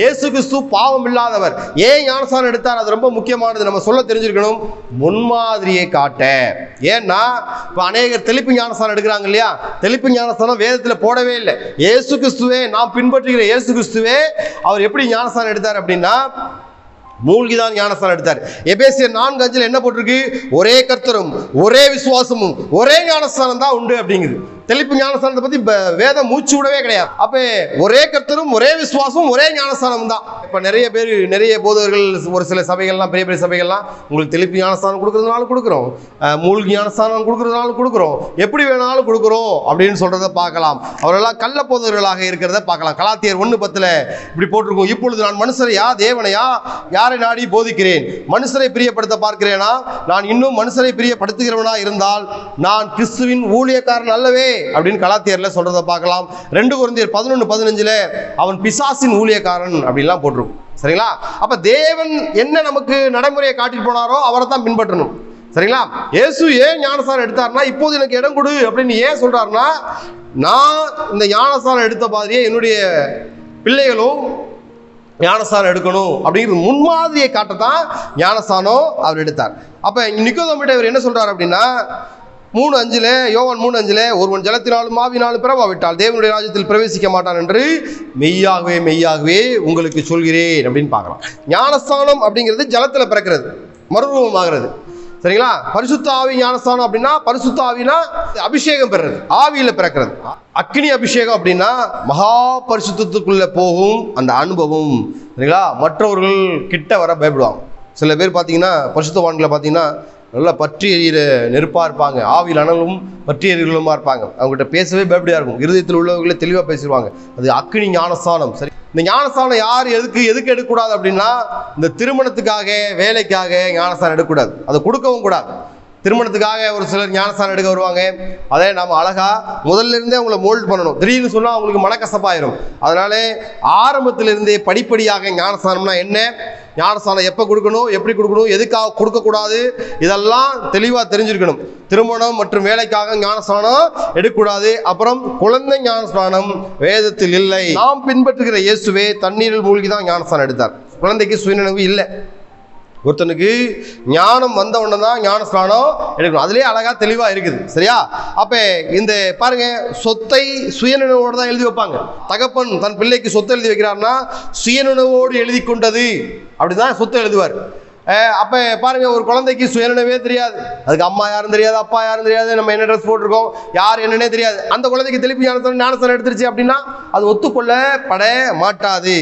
இயேசு கிறிஸ்து பாவம் இல்லாதவர் ஏன் ஞானசானம் எடுத்தார்? அது ரொம்ப முக்கியமானது. நம்ம சொல்ல தெரிஞ்சிருக்கணும். முன்மாதிரியை காட்ட. ஏன்னா இப்போ அநேகர் தெளிப்பு ஞானசானம் எடுக்கிறாங்க இல்லையா? தெளிப்பு ஞானசானம் வேதத்தில் போடவே இல்லை. இயேசு கிறிஸ்துவே நான் பின்பற்றுகிற இயேசு கிறிஸ்துவே அவர் எப்படி ஞானசானம் எடுத்தார் அப்படின்னா மூழ்கிதான் ஞானஸ்தானம் எடுத்தார். எபேசியர் நான்கு அஞ்சில் என்ன போட்டிருக்கு? ஒரே கர்த்தரும் ஒரே விசுவாசமும் ஒரே ஞானஸ்தானம் தான் உண்டு அப்படிங்குது. தெளிப்பு ஞானஸ்தானத்தை பத்தி ப- வேதம் மூச்சு விடவே கிடையாது. அப்ப ஒரே கர்த்தரும் ஒரே விசுவாசமும் ஒரே ஞானஸ்தானம் தான். இப்ப நிறைய பேர் நிறைய போதவர்கள் ஒரு சில சபைகள்லாம் பெரிய பெரிய சபைகள்லாம் உங்களுக்கு தெளிப்பு ஞானஸ்தானம் கொடுக்கறதுனால கொடுக்குறோம். மூழ்கி ஞானஸ்தானம் கொடுக்கறதுனால கொடுக்குறோம். எப்படி வேணாலும் கொடுக்குறோம் அப்படின்னு சொல்கிறத பார்க்கலாம். அவரெல்லாம் கள்ள போதவர்களாக இருக்கிறத பார்க்கலாம். கலாத்தியர் ஒன்று பத்துல இப்படி போட்டிருக்கோம். இப்பொழுது நான் மனுஷரையா தேவனையா? யாரை நாடி போதிக்கிறேன்? மனுஷரை பிரியப்படுத்த பார்க்கிறேனா? நான் இன்னும் மனுஷரை பிரியப்படுத்துகிறவனா இருந்தால் நான் கிறிஸ்துவின் ஊழியக்காரன் அல்லவே. அப்படின்னு கலாத்தியர்ல சொல்றத பார்க்கலாம். ரெண்டு குழந்தையர் பதினொன்று பதினஞ்சுல அவன் பிசாசின் ஊழியக்காரன் அப்படின்லாம் போட்டிருக்கும். சரிங்களா? அப்ப தேவன் என்ன நமக்கு நடைமுறையை காட்டிட்டு போனாரோ அவரை தான் பின்பற்றணும். சரிங்களா? இயேசு ஏன் ஞானசாரம் எடுத்தார்னா இப்போது எனக்கு இடம் கொடு அப்படின்னு ஏன் சொல்றாருன்னா நான் இந்த ஞானசாரம் எடுத்த மாதிரியே என்னுடைய பிள்ளைகளும் ஞானஸ்தானம் எடுக்கணும் அப்படிங்கிறது முன்மாதிரியை காட்டத்தான் ஞானஸ்தானம் அவர் எடுத்தார். அப்போ நிக்கோதமிட்ட இவர் என்ன சொல்றாரு அப்படின்னா மூணு அஞ்சில் யோவன் மூணு அஞ்சில் ஒருவன் ஜலத்தினாலும் மாவினாலும் பிறவாவிட்டால் தேவனுடைய ராஜ்யத்தில் பிரவேசிக்க மாட்டான் என்று மெய்யாகவே மெய்யாகவே உங்களுக்கு சொல்கிறேன் அப்படின்னு பார்க்கலாம். ஞானஸ்தானம் அப்படிங்கிறது ஜலத்தில் பிறக்கிறது மறுரூபமாகிறது சரிங்களா? பரிசுத்த ஆவி ஞானஸ்தானம் அப்படின்னா பரிசுத்த ஆவினா அபிஷேகம் பெறுறது ஆவியில பிறக்கிறது. அக்னி அபிஷேகம் அப்படின்னா மகா பரிசுத்தத்துக்குள்ள போகும் அந்த அனுபவம். சரிங்களா? மற்றவர்கள் கிட்ட வர பயப்படுவாங்க. சில பேர் பார்த்தீங்கன்னா பரிசுத்தவான்களை பார்த்தீங்கன்னா நல்லா பற்றி எறிகிற நெருப்பாக இருப்பாங்க. ஆவியில் அனலும் பற்றி எறிகளுமா இருப்பாங்க. அவங்ககிட்ட பேசவே பயப்படியா இருக்கும். இருதயத்தில் உள்ளவர்களே தெளிவாக பேசிடுவாங்க. அது அக்னி ஞானஸ்தானம். சரி. இந்த ஞானஸ்தானம் யார் எதுக்கு எதுக்கு எடுக்கக்கூடாது அப்படின்னா இந்த திருமணத்துக்காக வேலைக்காக ஞானஸ்தானம் எடுக்கக்கூடாது. அதை கொடுக்கவும் கூடாது. திருமணத்துக்காக ஒரு சிலர் ஞானஸ்தானம் எடுக்க வருவாங்க. அதே நம்ம அழகா முதல்ல இருந்தே அவங்கள மோல்ட் பண்ணணும். திடீர்னு சொன்னால் அவங்களுக்கு மனக்கசப்பாயிரும். அதனால ஆரம்பத்திலிருந்தே படிப்படியாக ஞானஸ்தானம்னா என்ன? ஞானஸ்தானம் எப்போ கொடுக்கணும் எப்படி கொடுக்கணும் எதுக்காக கொடுக்கக்கூடாது இதெல்லாம் தெளிவாக தெரிஞ்சிருக்கணும். திருமணம் மற்றும் வேலைக்காக ஞானஸ்தானம் எடுக்கக்கூடாது. அப்புறம் குழந்தை ஞானஸ்தானம் வேதத்தில் இல்லை. நாம் பின்பற்றுகிற இயேசுவே தண்ணீரில் மூழ்கி தான் ஞானஸ்தானம் எடுத்தார். குழந்தைக்கு சுயநினைவு இல்லை. ஒருத்தனுக்கு ஞானம் வந்த உடனே தான் ஞானஸ்நானம் எடுக்கணும். அதுலேயே அழகாக தெளிவாக இருக்குது. சரியா? அப்போ இந்த பாருங்க சொத்தை சுயநினைவோடு தான் எழுதி வைப்பாங்க. தகப்பன் தன் பிள்ளைக்கு சொத்தை எழுதி வைக்கிறார்னா சுயநினைவோடு எழுதி கொண்டது. அப்படி தான் சொத்தை எழுதுவார். அப்போ பாருங்கள் பாருங்க ஒரு குழந்தைக்கு சுயநினைவே தெரியாது. அதுக்கு அம்மா யாரும் தெரியாது அப்பா யாரும் தெரியாது நம்ம என்ன ட்ரெஸ் போட்டிருக்கோம் யார் என்னன்னே தெரியாது. அந்த குழந்தைக்கு தெளிப்பு ஞானத்தை ஞானஸ்தானம் எடுத்துருச்சு அப்படின்னா அது ஒத்துக்கொள்ளப்பட மாட்டாது.